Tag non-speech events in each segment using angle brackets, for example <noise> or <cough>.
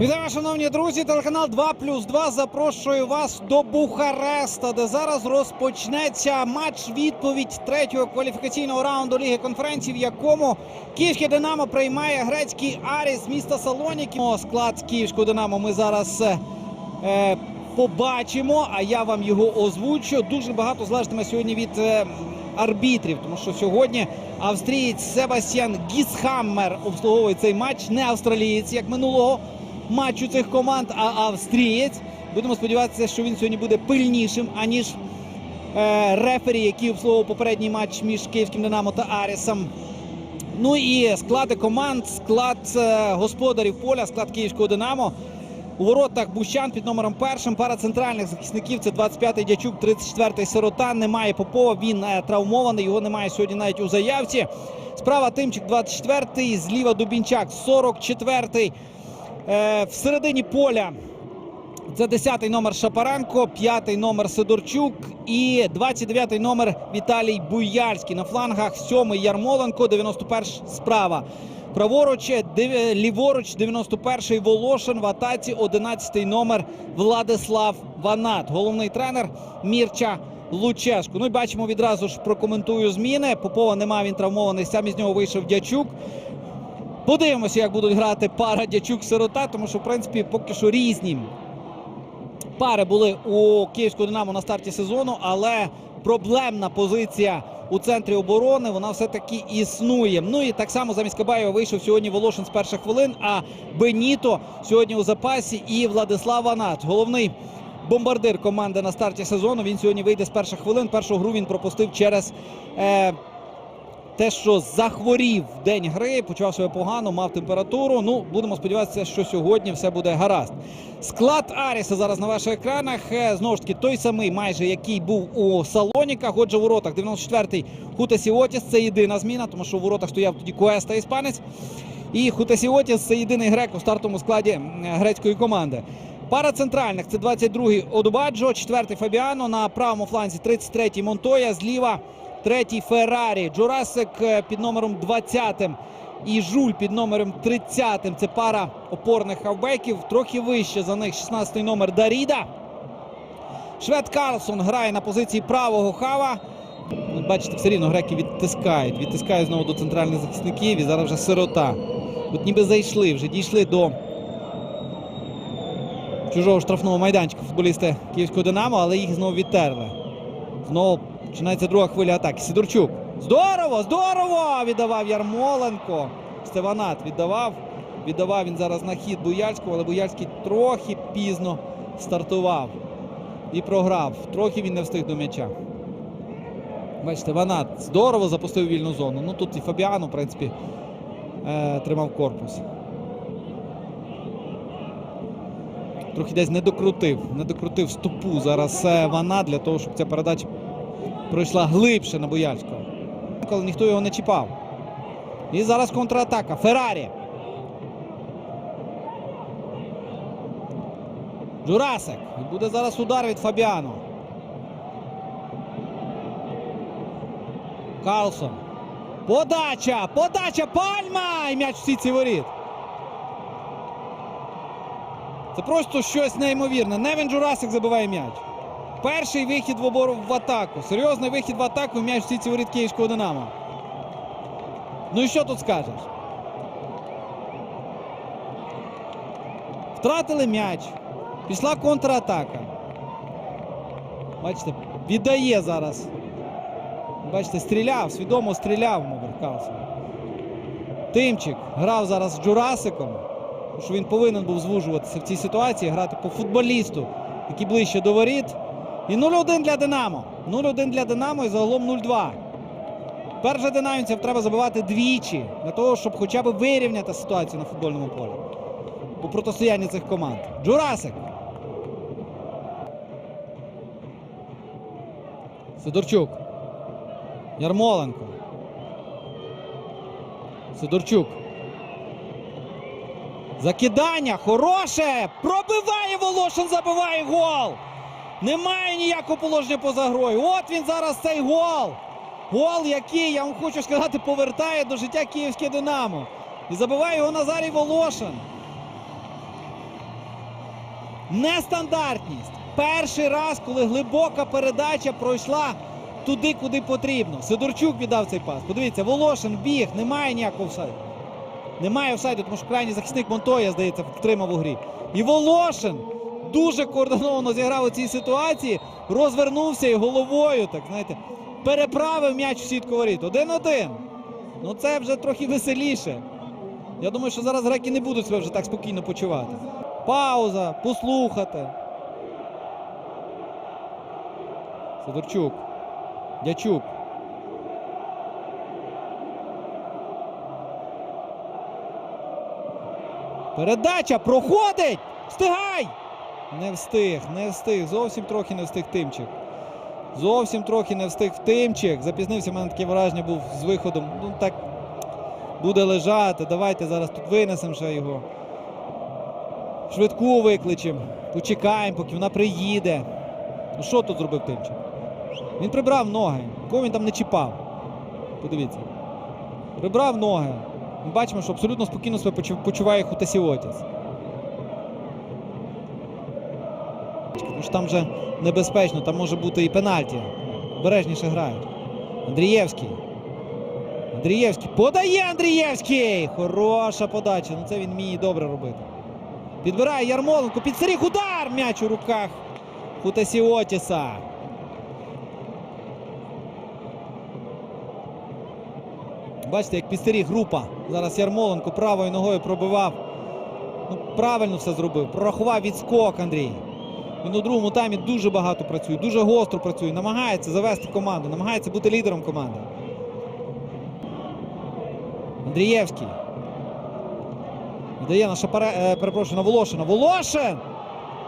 Вітаю, шановні друзі! Телеканал 2 плюс 2 запрошує вас до Бухареста, де зараз розпочнеться матч відповідь третього кваліфікаційного раунду Ліги конференцій, в якому Київське Динамо приймає грецький Аріс міста Салоніки. Склад Київського Динамо ми зараз е, е, побачимо, а я вам його озвучу. Дуже багато залежатиме сьогодні від е, арбітрів, тому що сьогодні австрієць Себастьян Гісхаммер обслуговує цей матч, не австралієць, як минулого матчу цих команд, а австрієць. Будемо сподіватися, що він сьогодні буде пильнішим, аніж е, рефері, який обслуговував попередній матч між Київським Динамо та Арісом. Ну і склади команд, склад е, господарів поля, склад Київського Динамо. У воротах Бущан під номером першим. Пара центральних захисників це 25-й Дячук, 34-й Сирота. Немає Попова. Він е, травмований. Його немає сьогодні навіть у заявці. Справа Тимчик, 24-й. Зліва Дубінчак, 44-й. Е, в середині поля це 10-й номер Шапаренко, 5-й номер Сидорчук і 29-й номер Віталій Буяльський. На флангах 7-й Ярмоленко, 91-й справа. Праворуч, ліворуч, 91-й Волошин, в атаці 11-й номер Владислав Ванат. Головний тренер Мірча Лучешко. Ну і бачимо відразу ж прокоментую зміни. Попова немає, він травмований. Сам із нього вийшов Дячук. Подивимося, як будуть грати пара Дячук-Сирота, тому що, в принципі, поки що різні пари були у Київського Динамо на старті сезону, але проблемна позиція у центрі оборони вона все-таки існує. Ну і так само замість Кабаєва вийшов сьогодні Волошин з перших хвилин, а Беніто сьогодні у запасі і Владислав Ванат. Головний бомбардир команди на старті сезону. Він сьогодні вийде з перших хвилин. Першу гру він пропустив через. Е, те, що захворів в день гри, почував себе погано, мав температуру. Ну, будемо сподіватися, що сьогодні все буде гаразд. Склад Аріса зараз на ваших екранах. Е, Знову ж таки, той самий, майже який був у Салоніках. Отже, у воротах 94-й Хутасіотіс. Це єдина зміна, тому що у воротах стояв тоді Куеста іспанець. І Хутасіотіс це єдиний грек у стартовому складі грецької команди. Пара центральних це 22-й Одубаджо, 4-й Фабіано, на правому фланзі 33-й Монтоя, зліва третій Феррарі, Джурасик е, під номером 20 і Жуль під номером 30 Це пара опорних хавбеків. Трохи вище за них 16-й номер Даріда. Швед Карлсон грає на позиції правого хава. Бачите, все рівно греки відтискають. Відтискають знову до центральних захисників. І зараз вже сирота. От ніби зайшли, вже дійшли до чужого штрафного майданчика футболісти Київського Динамо, але їх знову відтерли. Знову починається друга хвиля атаки. Сидорчук. Здорово! Здорово! Віддавав Ярмоленко. Стеванат віддавав. Віддавав він зараз на хід Буяльського, але Буяльський трохи пізно стартував і програв. Трохи він не встиг до м'яча. Бачите, Ванат здорово запустив вільну зону. Ну тут і Фабіано, в принципі, е, тримав корпус. Трохи десь не докрутив, не докрутив стопу зараз е, Вана для того, щоб ця передача пройшла глибше на Бояльського. Коли ніхто його не чіпав. І зараз контратака. Феррарі. Джурасик. І буде зараз удар від Фабіано. Карлсон. Подача! Подача! Пальма! І м'яч в сітці воріт. Це просто щось неймовірне. Невін Джурасик забиває м'яч. Перший вихід в обору в атаку. Серйозний вихід в атаку. М'яч в сітці воріт Київського Динамо. Ну і що тут скажеш? Втратили м'яч. Пішла контратака. Бачите, віддає зараз. Бачите, стріляв, свідомо стріляв, Карлсон. Тимчик грав зараз з Джурасиком. тому Що він повинен був звужуватися в цій ситуації, грати по футболісту, який ближче до воріт. І 0-1 для Динамо. 0-1 для Динамо і загалом 0-2. Перше динамівцям треба забивати двічі для того, щоб хоча б вирівняти ситуацію на футбольному полі. У протистоянні цих команд. Джурасик. Сидорчук. Ярмоленко. Сидорчук. Закидання хороше! Пробиває Волошин, забиває гол! Немає ніякого положення поза грою. От він зараз цей гол. Гол, який, я вам хочу сказати, повертає до життя київське Динамо. І забиває його Назарій Волошин. Нестандартність. Перший раз, коли глибока передача пройшла туди, куди потрібно. Сидорчук віддав цей пас. Подивіться, Волошин біг, немає ніякого офсайду. Немає офсайду, тому що крайній захисник Монтоя, здається, втримав у грі. І Волошин дуже координовано зіграв у цій ситуації, розвернувся і головою, так знаєте, переправив м'яч в сітку воріт. Один-один. Ну це вже трохи веселіше. Я думаю, що зараз греки не будуть себе вже так спокійно почувати. Пауза, послухати. Сидорчук. Дячук. Передача проходить! Встигай! Не встиг, не встиг. Зовсім трохи не встиг Тимчик. Зовсім трохи не встиг Тимчик. Запізнився, в мене таке враження був з виходом. Ну так буде лежати. Давайте зараз тут винесемо ще його. Швидку викличемо. Почекаємо, поки вона приїде. Ну що тут зробив Тимчик? Він прибрав ноги. Кого він там не чіпав? Подивіться. Прибрав ноги. Ми бачимо, що абсолютно спокійно себе почу- почуває Хутасіотіс. Тому що там вже небезпечно, там може бути і пенальті. Обережніше грають. Андрієвський. Андрієвський. Подає Андрієвський! Хороша подача. Ну це він вміє добре робити. Підбирає Ярмоленко. Підсеріг удар! М'яч у руках Хутасіотіса. Бачите, як підстеріг група. Зараз Ярмоленко правою ногою пробивав. Ну, правильно все зробив. Прорахував відскок Андрій. Він у другому таймі дуже багато працює, дуже гостро працює, намагається завести команду, намагається бути лідером команди. Андрієвський. Віддає на Шапаре, е, перепрошую, на Волошина. Волошин!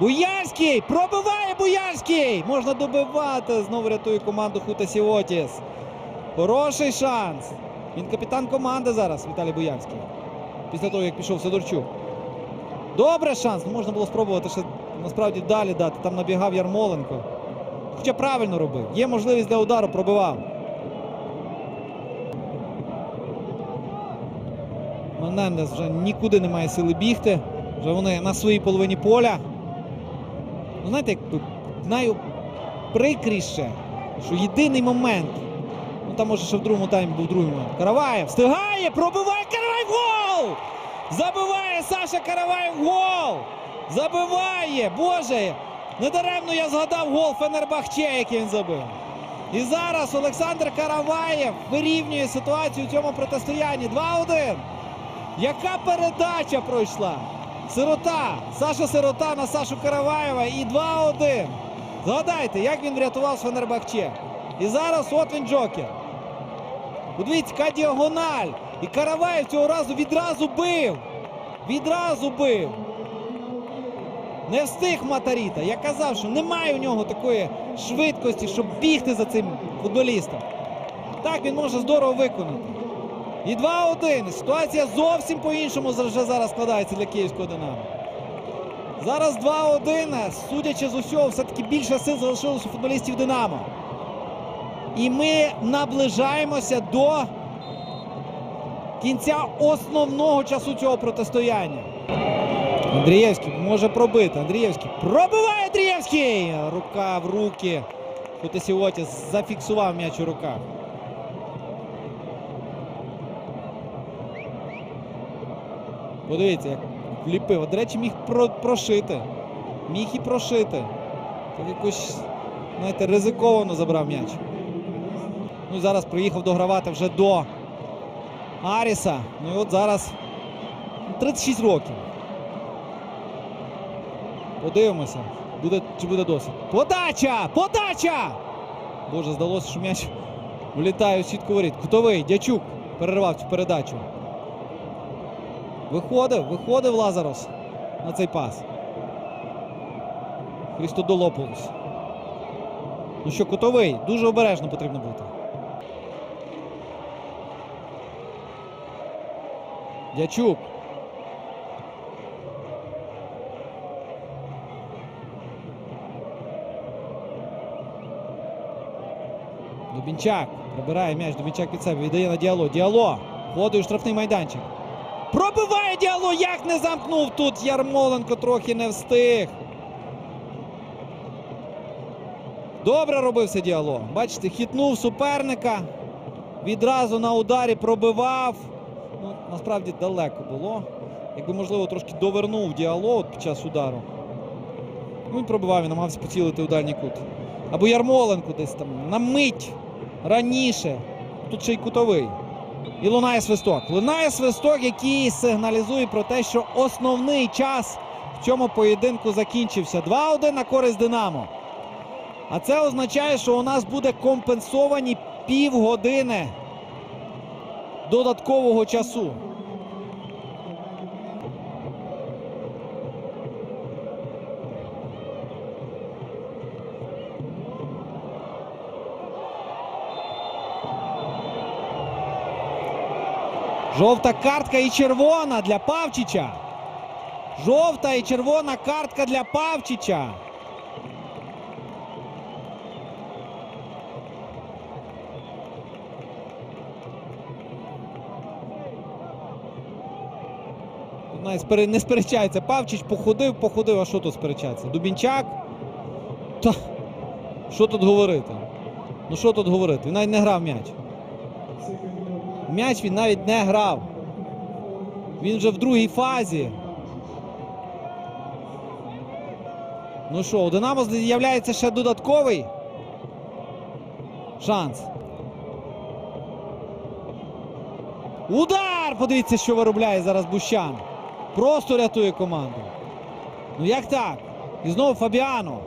Буяльський! Пробиває Буяльський! Можна добивати. Знову рятує команду Хута Сіотіс. Хороший шанс. Він капітан команди зараз, Віталій Буяльський. Після того, як пішов Сидорчук. Добре шанс. Ну, можна було спробувати ще насправді далі дати. Там набігав Ярмоленко. Хоча правильно робив. Є можливість для удару, пробивав. Менендес вже нікуди не має сили бігти. Вже вони на своїй половині поля. Ну, знаєте, як найприкріше, що єдиний момент. Ну там може ще в другому таймі був другий момент. Караваєв встигає, пробиває Караваєв гол! Забиває Саша Караваєв гол! Забиває! Боже! Недаремно я згадав гол Фенербахче, який він забив. І зараз Олександр Караваєв вирівнює ситуацію у цьому протистоянні. 2-1. Яка передача пройшла? Сирота. Саша Сирота на Сашу Караваєва і 2-1. Згадайте, як він врятував Фенербахче. І зараз от він Джокер. Подивіться, яка діагональ. І Караваєв цього разу відразу бив. Відразу бив. Не встиг Матаріта. Я казав, що немає у нього такої швидкості, щоб бігти за цим футболістом. Так, він може здорово виконати. І 2-1. Ситуація зовсім по-іншому вже зараз складається для київського Динамо. Зараз 2-1. Судячи з усього, все-таки більше сил залишилось у футболістів Динамо. І ми наближаємося до кінця основного часу цього протистояння. Андрієвський може пробити. Андрієвський пробиває Андрієвський! Рука в руки. Футесіотіс зафіксував м'яч у руках. Подивіться, як вліпив. До речі, міг про- прошити. Міг і прошити. Так якось, знаєте, ризиковано забрав м'яч. Ну зараз приїхав догравати вже до Аріса. Ну і от зараз 36 років. Подивимося, буде, чи буде досить. Подача! Подача! Боже, здалося, що м'яч влітає у сітку воріт. Кутовий, Дячук перервав цю передачу. Виходив, виходив Лазарос на цей пас. Христодолополус. Ну що, кутовий, дуже обережно потрібно бути. Дячук. Дубінчак прибирає м'яч. Дубінчак під себе. Віддає на діало. Діало. У штрафний майданчик. Пробиває діало. Як не замкнув тут. Ярмоленко трохи не встиг. Добре робився діалог. Бачите, хитнув суперника. Відразу на ударі пробивав. Ну, насправді далеко було. Якби, можливо, трошки довернув діалог під час удару. Ну, він пробивав і намагався поцілити у дальній кут. Або Ярмоленко десь там на мить раніше. Тут ще й кутовий. І лунає свисток. Лунає свисток, який сигналізує про те, що основний час в цьому поєдинку закінчився. 2-1 на користь Динамо. А це означає, що у нас буде компенсовані півгодини додаткового часу. Жовта картка і червона для Павчича. Жовта і червона картка для Павчича. Не сперечається. Павчич походив, походив. А що тут сперечається? Дубінчак. Та що тут говорити? Ну що тут говорити? Він навіть не грав м'яч. М'яч він навіть не грав. Він вже в другій фазі. Ну що, у Динамо з'являється ще додатковий шанс. Удар! Подивіться, що виробляє зараз Бущан. Просто рятує команду. Ну як так? І знову Фабіано.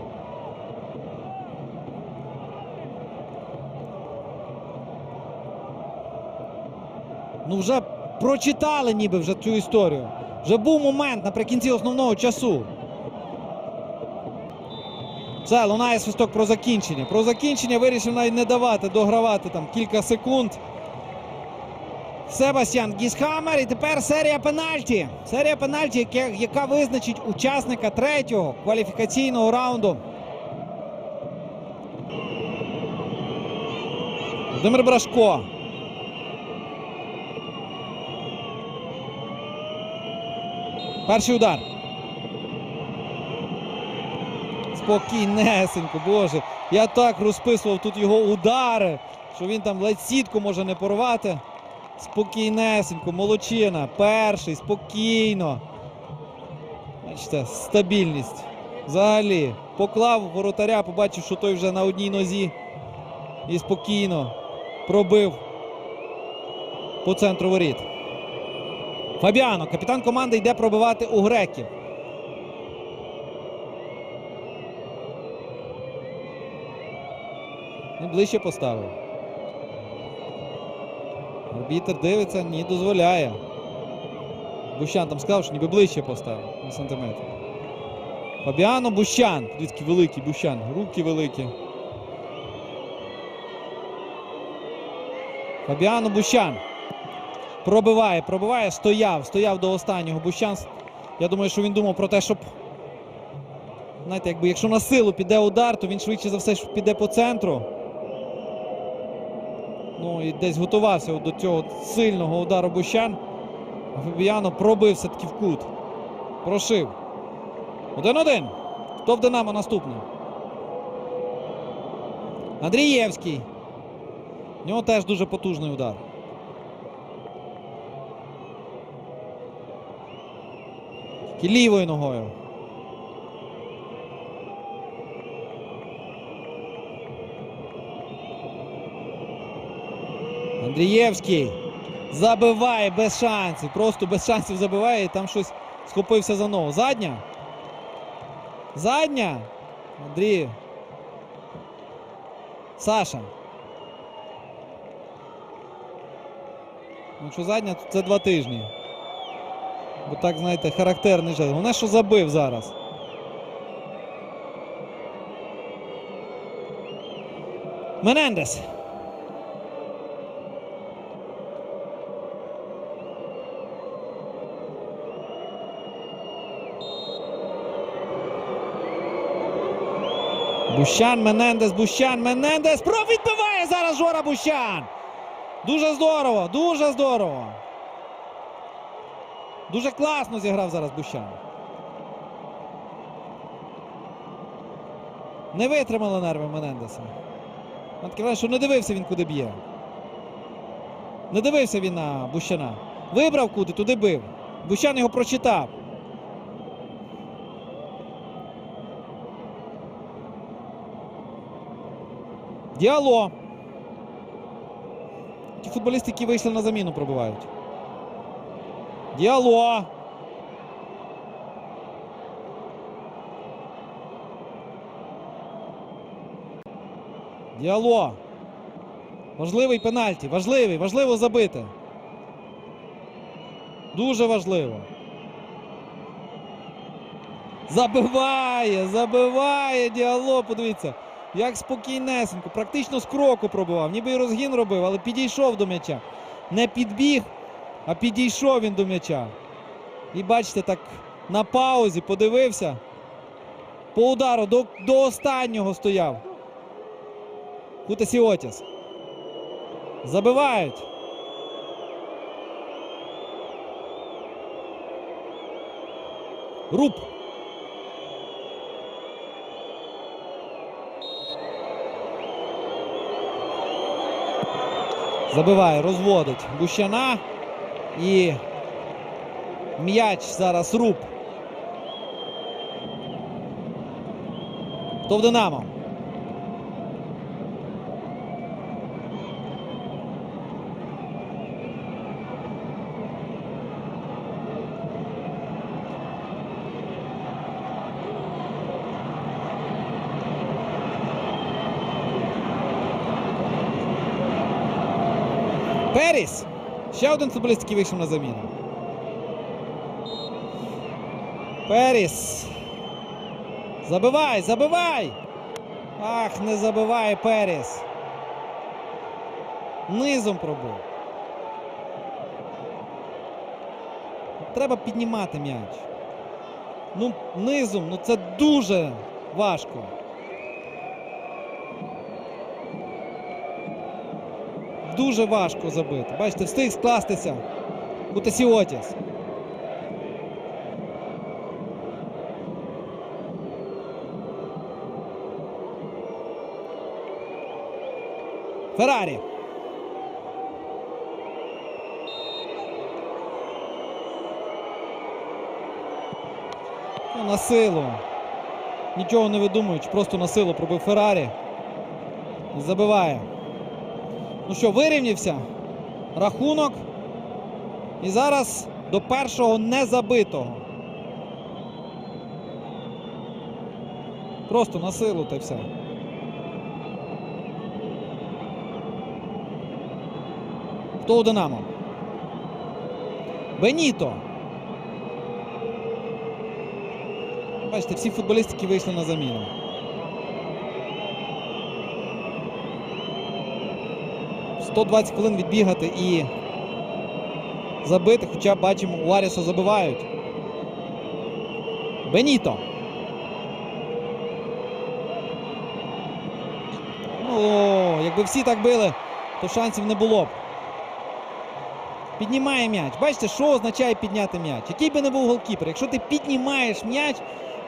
Ну вже прочитали ніби вже цю історію. Вже був момент наприкінці основного часу. Це лунає свисток про закінчення. Про закінчення вирішив навіть не давати, догравати там кілька секунд. Себастьян Гісхамер. І тепер серія пенальті. Серія пенальті, яка, яка визначить учасника третього кваліфікаційного раунду. Володимир Брашко. Перший удар. Спокійнесенько, боже. Я так розписував тут його удари, що він там ледь сітку може не порвати. Спокійнесенько, молодчина. Перший, спокійно. Бачите, стабільність. Взагалі. Поклав воротаря, побачив, що той вже на одній нозі. І спокійно пробив по центру воріт. Фабіано, капітан команди, йде пробивати у греків. Ну, ближче поставив. Арбітер дивиться, ні, дозволяє. Бущан там сказав, що ніби ближче поставив на сантиметр. Фабіано Бущан. Дивіться, великий Бущан. Руки великі. Фабіано Бущан. Пробиває, пробиває, стояв, стояв до останнього. Бущан. Я думаю, що він думав про те, щоб. Знаєте, якби якщо на силу піде удар, то він швидше за все піде по центру. Ну і десь готувався до цього сильного удару Бущан. Фабіано пробив все-таки в кут. Прошив. 1-1. Хто в Динамо наступний? Андрієвський. У нього теж дуже потужний удар. Тільки лівою ногою. Андрієвський забиває без шансів. Просто без шансів забиває і там щось схопився за ногу. Задня. Задня. Андрій. Саша. Ну, що задня, це два тижні. Бо так, знаєте, характерний жест. Головне, що забив зараз. Менендес. Бущан, Менендес, Бущан, Менендес. Про відбиває зараз Жора Бущан. Дуже здорово, дуже здорово. Дуже класно зіграв зараз Бущан. Не витримали нерви Менендеса. Він таке що не дивився він, куди б'є. Не дивився він на Бущана. Вибрав куди, туди бив. Бущан його прочитав. Діало. Ті футболісти, які вийшли на заміну, пробивають. Діало. Діало. Важливий пенальті. Важливий, важливо забити. Дуже важливо. Забиває, забиває діало. Подивіться, як спокійнесенько, практично з кроку пробивав. Ніби і розгін робив, але підійшов до м'яча. Не підбіг, а підійшов він до м'яча. І бачите, так на паузі подивився. По удару до, до останнього стояв. Кутасіотіс. Забивають. Руб. Забиває, розводить Бущана. І м'яч зараз руб. Хто в Динамо? Періс. Ще один футболіст, який вийшов на заміну. Періс. Забивай, забивай! Ах, не забиває Періс. Низом пробив. Треба піднімати м'яч. Ну, низом, ну це дуже важко. Дуже важко забити. Бачите, встиг скластися. Кутасіотіс. Феррарі. Ну, на силу. Нічого не видумуючи, просто на силу пробив Феррарі. Забиває. Ну що, вирівнявся рахунок. І зараз до першого незабитого. Просто на силу та все. Хто у Динамо? Беніто. Бачите, всі футболісти, які вийшли на заміну. – 120 хвилин відбігати і забити, хоча бачимо, у Аріса забивають. Беніто. О, якби всі так били, то шансів не було б. Піднімає м'яч. Бачите, що означає підняти м'яч? Який би не був голкіпер, якщо ти піднімаєш м'яч,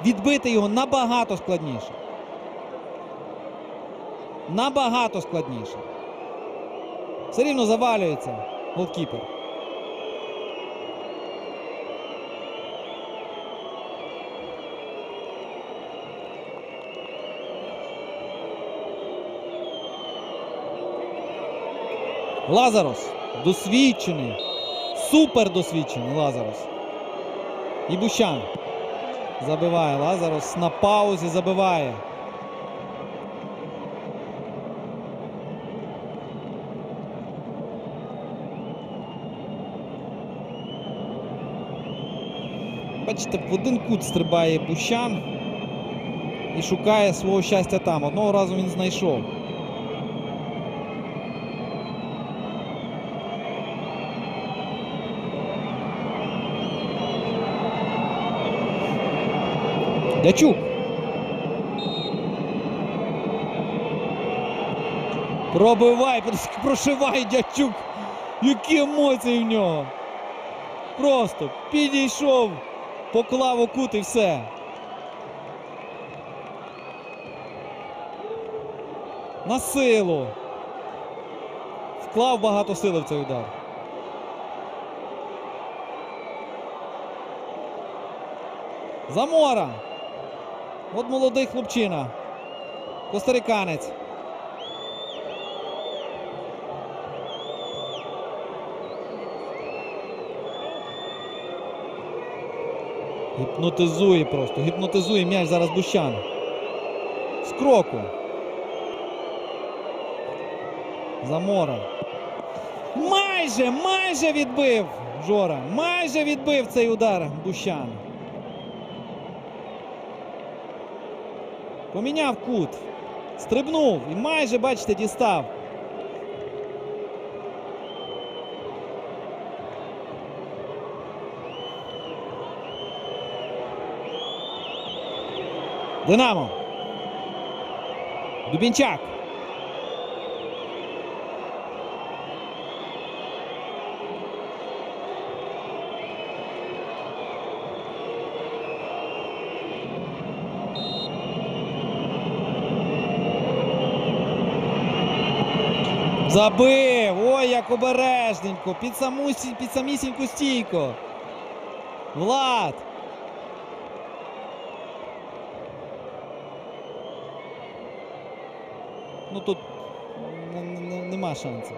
відбити його набагато складніше. Набагато складніше. Все рівно завалюється голкіпер. Лазарос. Досвідчений. Супер досвідчений Лазарос. І Бущан. Забиває. Лазарос на паузі забиває. Бачите, в один кут стрибає Бущан і шукає свого щастя там. Одного разу він знайшов. Дячук. Пробивай, <laughs> прошивай дячук. Які емоції в нього. Просто підійшов, поклав у кут і все. На силу. Вклав багато сили в цей удар. Замора. От молодий хлопчина. Костариканець. Гіпнотизує просто. Гіпнотизує м'яч зараз Бущан. З кроку. Замора. Майже, майже відбив Жора. Майже відбив цей удар Бущан. Поміняв кут. Стрибнув і майже, бачите, дістав. Динамо. Дубінчак. Забив! Ой, як обережненько! Під, саму, під самісіньку стійку. Влад! Ну тут нема шансів.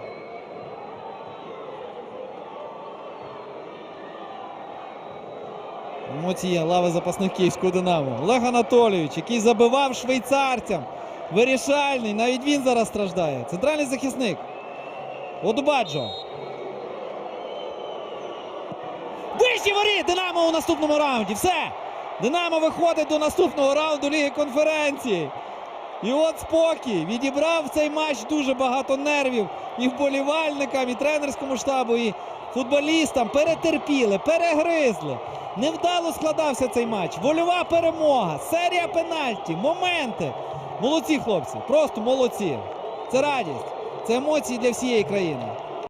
Емоції лави запасних київського Динамо. Олег Анатолійович, який забивав швейцарцям. Вирішальний, навіть він зараз страждає. Центральний захисник. Одубаджо. Вищі воріт! Динамо у наступному раунді. Все! Динамо виходить до наступного раунду Ліги конференції. І от спокій. Відібрав цей матч дуже багато нервів і вболівальникам, і тренерському штабу, і футболістам. Перетерпіли, перегризли. Невдало складався цей матч. Вольова перемога, серія пенальті, моменти. Молодці хлопці, просто молодці. Це радість, це емоції для всієї країни.